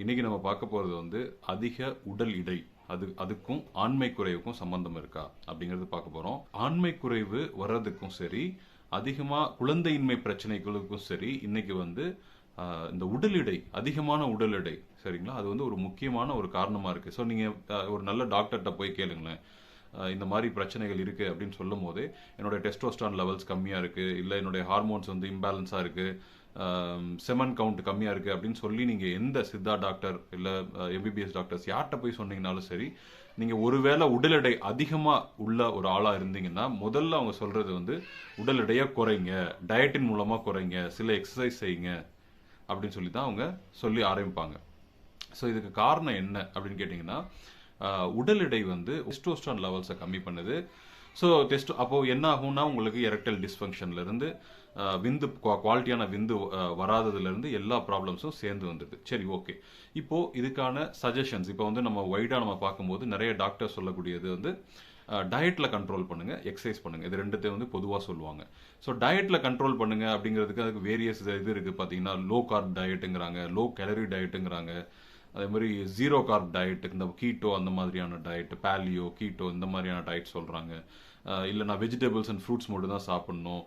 இன்னைக்கு நம்ம பார்க்க போகிறது வந்து அதிக உடல் இடை. அது அதுக்கும் ஆண்மை குறைவுக்கும் சம்பந்தம் இருக்கா? அப்படிங்கிறது பார்க்க போகிறோம் ஆண்மை குறைவு வர்றதுக்கும் சரி அதிகமாக குழந்தையின்மை பிரச்சனைகளுக்கும் சரி இன்னைக்கு வந்து இந்த உடல் எடை அதிகமான உடல் எடை சரிங்களா? அது வந்து ஒரு முக்கியமான ஒரு காரணமாக இருக்குது ஸோ நீங்கள் ஒரு நல்ல டாக்டர்கிட்ட போய் கேளுங்களேன். இந்த மாதிரி பிரச்சனைகள் இருக்குது அப்படின்னு சொல்லும் போதே என்னோட டெஸ்டோஸ்டான் லெவல்ஸ் கம்மியாக இருக்குது இல்லை என்னுடைய ஹார்மோன்ஸ் வந்து இம்பேலன்ஸாக இருக்குது செமன் கவுண்ட் கம்மியாக இருக்குது அப்படின்னு சொல்லி நீங்கள் எந்த சித்தா டாக்டர் இல்லை எம்பிபிஎஸ் டாக்டர்ஸ் யார்கிட்ட போய் சொன்னீங்கனாலும் சரி நீங்கள் ஒருவேளை உடல் எடை அதிகமாக உள்ள ஒரு ஆளாக இருந்தீங்கன்னா முதல்ல அவங்க சொல்கிறது வந்து உடல் எடையை குறைங்க டயட்டின் மூலமாக குறைங்க சில எக்ஸசைஸ் செய்யுங்க அப்படின்னு சொல்லி தான் அவங்க சொல்லி ஆரம்பிப்பாங்க. ஸோ இதுக்கு காரணம் என்ன அப்படின்னு கேட்டிங்கன்னா உடல் எடை வந்து டெஸ்டோஸ்டான் லெவல்ஸை கம்மி பண்ணுது. ஸோ டெஸ்ட் அப்போது என்ன ஆகும்னா உங்களுக்கு எரக்டல் டிஸ்ஃபங்க்ஷன்லேருந்து விந்து குவாலிட்டியான விந்து வராததுலேருந்து எல்லா ப்ராப்ளம்ஸும் சேர்ந்து வந்தது. சரி ஓகே இப்போது இதுக்கான சஜஷன்ஸ் இப்போ வந்து நம்ம வைடா நம்ம பார்க்கும்போது நிறைய டாக்டர் சொல்லக்கூடியது வந்து டயட்டில் கண்ட்ரோல் பண்ணுங்கள் எக்ஸசைஸ் பண்ணுங்கள் இது ரெண்டுத்தையும் வந்து பொதுவாக சொல்லுவாங்க. ஸோ டயட்டில் கண்ட்ரோல் பண்ணுங்கள் அப்படிங்கிறதுக்கு அதுக்கு வேரியஸ் இது இருக்குது பார்த்தீங்கன்னா லோ கார்ப் டயட்டுங்கிறாங்க லோ கேலரி டயட்டுங்கிறாங்க அதே மாதிரி ஜீரோ கார்ப் டயட் இந்த கீட்டோ அந்த மாதிரியான டயட் பேலியோ கீட்டோ இந்த மாதிரியான டயட் சொல்கிறாங்க அஹ் நான் வெஜிடபிள்ஸ் அண்ட் ஃப்ரூட்ஸ் மட்டும் தான் சாப்பிட்ணும்.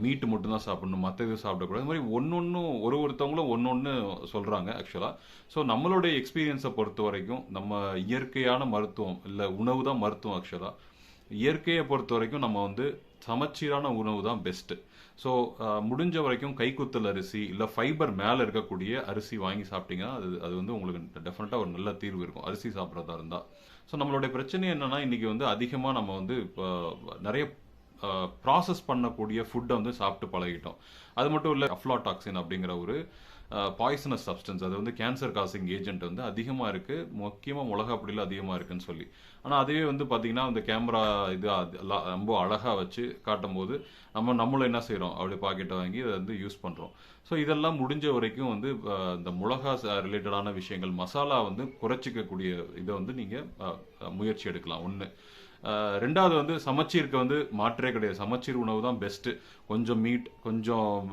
மீட் மட்டும் தான் சாப்பிட்ணும். மற்ற இது சாப்பிடக்கூடாது. இந்த மாதிரி ஒன்று ஒன்றும் ஒரு ஒருத்தவங்களும் ஒன்று ஒன்று சொல்கிறாங்க ஆக்சுவலாக ஸோ நம்மளுடைய எக்ஸ்பீரியன்ஸை பொறுத்த வரைக்கும் நம்ம இயற்கையான மருத்துவம் இல்லை உணவு தான் மருத்துவம் ஆக்சுவலாக இயற்கையை பொறுத்த வரைக்கும் நம்ம வந்து சமச்சீரான உணவு தான் பெஸ்ட்டு ஸோ முடிஞ்ச வரைக்கும் கைக்குத்தல் அரிசி இல்லை ஃபைபர் மேலே இருக்கக்கூடிய அரிசி வாங்கி சாப்பிட்டீங்கன்னா அது அது வந்து உங்களுக்கு டெஃபினட்டாக ஒரு நல்ல தீர்வு இருக்கும். அரிசி சாப்பிட்றதா இருந்தால் ஸோ நம்மளுடைய பிரச்சனை என்னன்னா இன்னைக்கு வந்து அதிகமாக நம்ம வந்து இப்போ நிறைய ப்ராசஸ் பண்ணக்கூடிய ஃபுட்டை வந்து சாப்பிட்டு பழகிட்டோம். அது மட்டும் இல்லை அஃப்லாடாக்சின் அப்படிங்கிற ஒரு பாய்சனஸ் சப்ஸ்டன்ஸ் அது வந்து கேன்சர் காசிங் ஏஜென்ட் வந்து அதிகமாக இருக்குது முக்கியமாக மிளகாப்பொடியில் அதிகமாக இருக்குன்னு சொல்லி. ஆனால் அதுவே வந்து பார்த்தீங்கன்னா அந்த கேமரா இது அது ரொம்ப அழகாக வச்சு காட்டும் போது நம்ம நம்மளும் என்ன செய்கிறோம் அப்படி பாக்கெட்டை வாங்கி அதை வந்து யூஸ் பண்ணுறோம் ஸோ இதெல்லாம் முடிஞ்ச வரைக்கும் வந்து இந்த மிளகா ரிலேட்டடான விஷயங்கள் மசாலா வந்து குறைச்சிக்கக்கூடிய இதை வந்து நீங்கள் முயற்சி எடுக்கலாம். ஒன்று ரெண்டாவது வந்து சமச்சீருக்கு வந்து மாற்றே கிடையாது. சமச்சீர் உணவு தான் பெஸ்ட்டு கொஞ்சம் மீட் கொஞ்சம்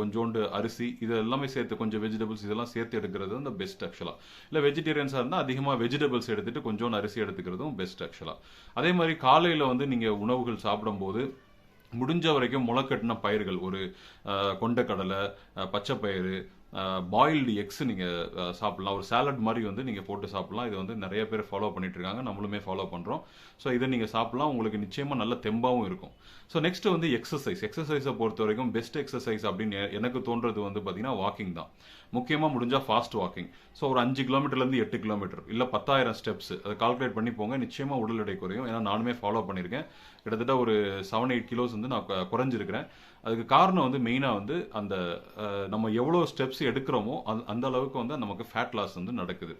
கொஞ்சோண்டு அரிசி இது எல்லாமே சேர்த்து கொஞ்சம் வெஜிடபிள்ஸ் இதெல்லாம் சேர்த்து எடுக்கிறது வந்து பெஸ்ட் ஆக்சுவலாக இல்லை வெஜிடேரியன்ஸாக இருந்தால் அதிகமாக வெஜிடபிள்ஸ் எடுத்துட்டு கொஞ்சோண்டு அரிசி எடுத்துக்கிறதும் பெஸ்ட் ஆக்சுவலாக அதே மாதிரி காலையில் வந்து நீங்கள் உணவுகள் சாப்பிடும்போது முடிஞ்ச வரைக்கும் முளைக்கட்டின பயிர்கள் ஒரு கொண்டக்கடலை பச்சைப்பயிறு பாயில்டு எக்ஸ் நீங்கள் சாப்பிட்லாம். ஒரு சாலட் மாதிரி வந்து நீங்கள் போட்டு சாப்பிட்லாம். இது வந்து நிறைய பேர் ஃபாலோ பண்ணிட்டு இருக்காங்க நம்மளுமே ஃபாலோ பண்ணுறோம் ஸோ இதை நீங்கள் சாப்பிட்லாம். உங்களுக்கு நிச்சயமாக நல்ல தெம்பாகவும் இருக்கும். ஸோ நெக்ஸ்ட் வந்து எக்ஸசைஸ் எக்ஸசைஸை பொறுத்த வரைக்கும் பெஸ்ட் எக்ஸசைஸ் அப்படின்னு எனக்கு தோன்றது வந்து பார்த்தீங்கன்னா வாக்கிங் தான். முக்கியமாக முடிஞ்சால் ஃபாஸ்ட் வாக்கிங் ஸோ ஒரு அஞ்சு கிலோமீட்டர்லேருந்து எட்டு கிலோமீட்டர் இல்லை பத்தாயிரம் ஸ்டெப்ஸ் அதை கால்குலேட் பண்ணி போங்க. நிச்சயமாக உடல் எடை குறையும். ஏன்னா நானுமே ஃபாலோ பண்ணியிருக்கேன். கிட்டத்தட்ட ஒரு செவன் எயிட் கிலோஸ் வந்து நான் குறைஞ்சிருக்கிறேன். அதுக்கு காரணம் வந்து மெயினாக வந்து அந்த நம்ம எவ்வளோ ஸ்டெப்ஸ் எடுக்கிறோமோ அந்த- அந்த அளவுக்கு வந்து நமக்கு ஃபேட் லாஸ் வந்து நடக்குது.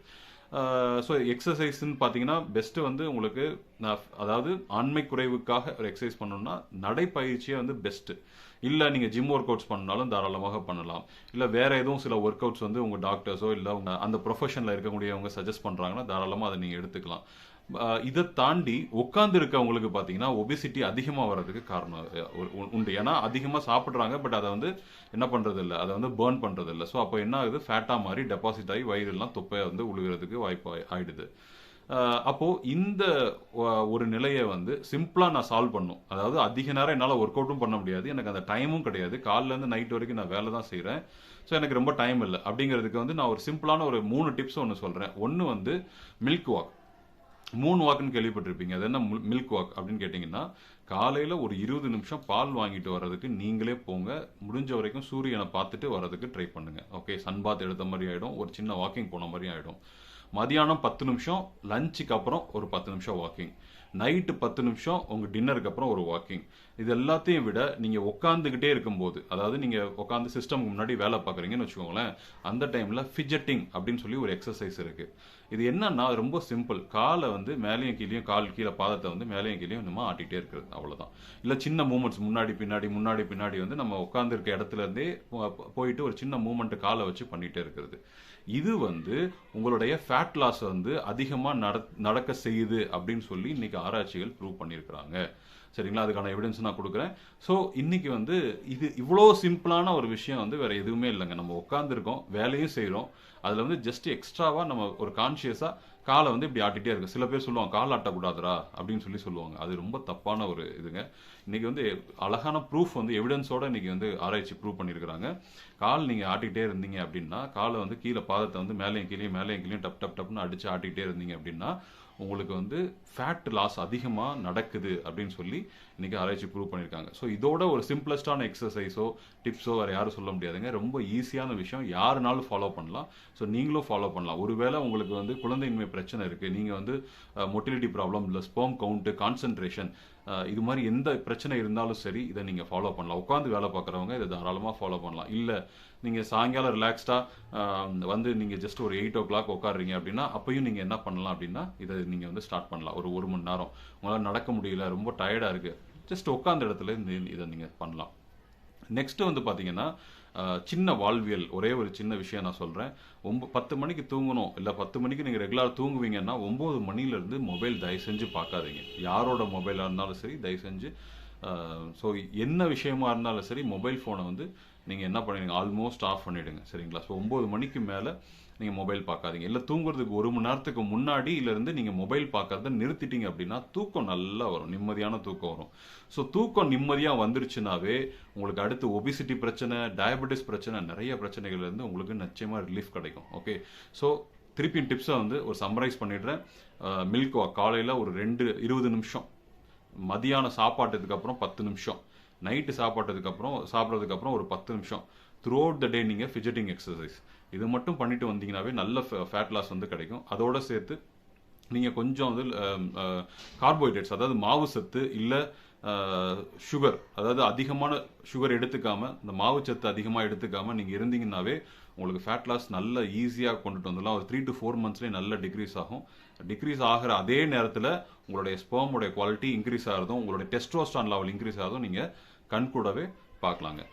ஸோ எக்ஸசைஸ்ன்னு பார்த்தீங்கன்னா பெஸ்ட்டு வந்து உங்களுக்கு நான் அதாவது ஆண்மை குறைவுக்காக ஒரு எக்ஸசைஸ் பண்ணணும்னா நடைப்பயிற்சியே வந்து பெஸ்ட்டு இல்லை நீங்கள் ஜிம் ஒர்க் அவுட்ஸ் பண்ணாலும் தாராளமாக பண்ணலாம். இல்லை வேறு எதுவும் சில ஒர்க் அவுட்ஸ் வந்து உங்கள் டாக்டர்ஸோ இல்லை உங்க அந்த ப்ரொஃபஷனில் இருக்கக்கூடியவங்க சஜஸ்ட் பண்ணுறாங்கன்னா தாராளமாக அதை நீங்கள் எடுத்துக்கலாம். இதை தாண்டி உட்கார்ந்து இருக்கவங்களுக்கு பார்த்தீங்கன்னா ஒபிசிட்டி அதிகமாக வர்றதுக்கு காரணம் உண்டு. ஏன்னா அதிகமாக சாப்பிட்றாங்க பட் அதை வந்து என்ன பண்ணுறது இல்லை அதை வந்து பேர்ன் பண்ணுறது இல்லை ஸோ அப்போ என்ன ஆகுது? ஃபேட்டாக மாதிரி டெபாசிட் ஆகி வயிறுலாம் தொப்பையாக வந்து உழுகிறதுக்கு வாய்ப்பு ஆயிடுது. அப்போது இந்த ஒரு நிலையை வந்து சிம்பிளாக நான் சால்வ் பண்ணும். அதாவது அதிக நேரம் என்னால் ஒர்க் அவுட்டும் பண்ண முடியாது. எனக்கு அந்த டைமும் கிடையாது. காலிலேருந்து நைட் வரைக்கும் நான் வேலை தான் செய்கிறேன் ஸோ எனக்கு ரொம்ப டைம் இல்லை. அப்படிங்கிறதுக்கு வந்து நான் ஒரு சிம்பிளான ஒரு மூணு டிப்ஸ் ஒன்று சொல்கிறேன் ஒன்று வந்து மில்க் வாக் மூணு வாக்குன்னு கேள்விப்பட்டிருப்பீங்க. அது என்ன மில்க் வாக் அப்படின்னு கேட்டிங்கன்னா காலையில் ஒரு இருபது நிமிஷம் பால் வாங்கிட்டு வர்றதுக்கு நீங்களே போங்க. முடிஞ்ச வரைக்கும் சூரியனை பார்த்துட்டு வர்றதுக்கு ட்ரை பண்ணுங்க. ஓகே சன் பாத் எடுத்த மாதிரி ஆகிடும் ஒரு சின்ன வாக்கிங் போன மாதிரி ஆகிடும் மதியானம் பத்து நிமிஷம் லஞ்சுக்கு அப்புறம் ஒரு பத்து நிமிஷம் வாக்கிங் நைட்டு பத்து நிமிஷம் உங்கள் டின்னருக்கு அப்புறம் ஒரு வாக்கிங் இது எல்லாத்தையும் விட நீங்கள் உட்காந்துக்கிட்டே இருக்கும்போது அதாவது நீங்கள் உட்காந்து சிஸ்டம்க்கு முன்னாடி வேலை பார்க்குறீங்கன்னு வச்சுக்கோங்களேன் அந்த டைமில் ஃபிஜெட்டிங் அப்படின்னு சொல்லி ஒரு எக்ஸசைஸ் இருக்குது இது என்னன்னா ரொம்ப சிம்பிள் காலை வந்து மேலேயும் கீழேயும் கால் கீழே பாதத்தை வந்து மேலேயும் கீழேயும் நம்ம ஆட்டிகிட்டே இருக்கிறது அவ்வளோதான் இல்லை சின்ன மூமெண்ட்ஸ் முன்னாடி பின்னாடி முன்னாடி பின்னாடி வந்து நம்ம உட்காந்துருக்க இடத்துலேருந்தே இடத்துல இருந்தே போயிட்டு ஒரு சின்ன மூமெண்ட் காலை வச்சு பண்ணிகிட்டே இருக்கிறது. இது வந்து உங்களுடைய ஃபேட் லாஸ் வந்து அதிகமாக நட நடக்க செய்யுது அப்படின்னு சொல்லி இன்னைக்கு ஆராய்ச்சிகள் ப்ரூவ் பண்ணியிருக்கிறாங்க. சரிங்களா? அதுக்கான எவிடன்ஸ் நான் கொடுக்குறேன். ஸோ இன்னைக்கு வந்து இது இவ்வளோ சிம்பிளான ஒரு விஷயம் வந்து வேற எதுவுமே இல்லைங்க. நம்ம உட்காந்துருக்கோம் வேலையும் செய்கிறோம் அதில் வந்து ஜஸ்ட் எக்ஸ்ட்ராவாக நம்ம ஒரு கான்ஷியஸாக காலை வந்து இப்படி ஆட்டிகிட்டே இருக்கு. சில பேர் சொல்லுவாங்க கால் ஆட்டக்கூடாதுடா அப்படின்னு சொல்லி சொல்லுவாங்க. அது ரொம்ப தப்பான ஒரு இதுங்க. இன்றைக்கி வந்து அழகான ப்ரூஃப் வந்து எவிடன்ஸோட இன்னைக்கு வந்து ஆராய்ச்சி ப்ரூவ் பண்ணியிருக்கிறாங்க. கால் நீங்கள் ஆட்டிகிட்டே இருந்தீங்க அப்படின்னா காலை வந்து கீழே பாதத்தை வந்து மேலேயும் கீழேயும் மேலேயும் கீழே டப் டப் டப்னு அடித்து ஆட்டிகிட்டே இருந்தீங்க அப்படின்னா உங்களுக்கு வந்து ஃபேட் லாஸ் அதிகமாக நடக்குது அப்படின்னு சொல்லி இன்றைக்கி ஆராய்ச்சி ப்ரூவ் பண்ணியிருக்காங்க. ஸோ இதோட ஒரு சிம்பிளஸ்டான எக்ஸசைஸோ டிப்ஸோ வேறு யாரும் சொல்ல முடியாதுங்க. ரொம்ப ஈஸியான விஷயம். யாருனாலும் ஃபாலோ பண்ணலாம். ஸோ நீங்களும் ஃபாலோ பண்ணலாம். ஒருவேளை உங்களுக்கு வந்து குழந்தையின்மை பிரச்சனை இருக்குது நீங்கள் வந்து மொட்டிலிட்டி ப்ராப்ளம் இல்லை ஸ்போம் கவுண்ட்டு கான்சன்ட்ரேஷன் இது மாதிரி எந்த பிரச்சனை இருந்தாலும் சரி இதை நீங்கள் ஃபாலோ பண்ணலாம். உட்காந்து வேலை பார்க்குறவங்க இதை தாராளமாக ஃபாலோ பண்ணலாம். இல்லை நீங்கள் சாயங்காலம் ரிலாக்ஸ்டாக வந்து நீங்கள் ஜஸ்ட் ஒரு எயிட் ஓ கிளாக் உட்காடுறீங்க அப்படின்னா அப்பயும் நீங்கள் என்ன பண்ணலாம் அப்படின்னா இதை நீங்கள் வந்து ஸ்டார்ட் பண்ணலாம். ஒரு ஒரு மணி நேரம். உங்களால் நடக்க முடியல ரொம்ப டயர்டாக இருக்குது ஜஸ்ட் உட்காந்த இடத்துல இதை நீங்கள் பண்ணலாம். நெக்ஸ்ட்டு வந்து பார்த்தீங்கன்னா சின்ன வாழ்வியல். ஒரே ஒரு சின்ன விஷயம் நான் சொல்கிறேன் ஒம்ப பத்து மணிக்கு தூங்கணும். இல்லை பத்து மணிக்கு நீங்கள் ரெகுலராக தூங்குவீங்கன்னா ஒம்பது மணிலேருந்து மொபைல் தயவு செஞ்சு பார்க்காதீங்க யாரோட மொபைலாக இருந்தாலும் சரி தயவு செஞ்சு ஸோ என்ன விஷயமா இருந்தாலும் சரி மொபைல் ஃபோனை வந்து நீங்கள் என்ன பண்ணிடுங்க ஆல்மோஸ்ட் ஆஃப் பண்ணிவிடுங்க சரிங்களா? ஸோ ஒம்பது மணிக்கு மேலே நீங்கள் மொபைல் பார்க்காதீங்க. இல்லை தூங்குறதுக்கு ஒரு மணி நேரத்துக்கு முன்னாடி இருந்து நீங்கள் மொபைல் பார்க்கறத நிறுத்திட்டீங்க அப்படின்னா தூக்கம் நல்லா வரும். நிம்மதியான தூக்கம் வரும். ஸோ தூக்கம் நிம்மதியாக வந்துருச்சுனாவே உங்களுக்கு அடுத்து ஒபிசிட்டி பிரச்சனை டயபெட்டிஸ் பிரச்சனை நிறைய பிரச்சனைகள் இருந்து உங்களுக்கு நிச்சயமாக ரிலீஃப் கிடைக்கும். ஓகே ஸோ திருப்பியும் டிப்ஸை வந்து ஒரு சம்மரைஸ் பண்ணிடுறேன். மில்க் காலையில் ஒரு ரெண்டு இருபது நிமிஷம். மதியான சாப்பாட்டுக்கு அப்புறம் பத்து நிமிஷம். நைட்டு சாப்பாட்டதுக்கு அப்புறம் சாப்பிட்றதுக்கு அப்புறம் ஒரு பத்து நிமிஷம். த்ரூ அவுட் த டே நீங்கள் ஃபிஜிட்டிங் எக்ஸசைஸ் இது மட்டும் பண்ணிட்டு வந்தீங்கன்னாவே நல்ல ஃபேட் லாஸ் வந்து கிடைக்கும். அதோட சேர்த்து நீங்கள் கொஞ்சம் வந்து கார்போஹைட்ரேட்ஸ் அதாவது மாவு சத்து இல்லை சுகர் அதாவது அதிகமான சுகர் எடுத்துக்காம இந்த மாவு சத்து அதிகமாக எடுத்துக்காம நீங்கள் இருந்தீங்கன்னாவே உங்களுக்கு ஃபேட் லாஸ் நல்ல ஈஸியாக கொண்டுட்டு வந்துடலாம். ஒரு த்ரீ டு ஃபோர் மந்த்ஸ்லேயே நல்ல டிக்ரீஸ் ஆகும். டிக்ரீஸ் ஆகிற அதே நேரத்தில் உங்களுடைய ஸ்பேமுடைய குவாலிட்டி இன்க்ரீஸ் ஆகிறதும் உங்களுடைய டெஸ்ட்ரோஸ்டான் லெவல் இன்க்ரீஸ் ஆகிறதும் நீங்கள் கண்கூடவே பார்க்கலாங்க.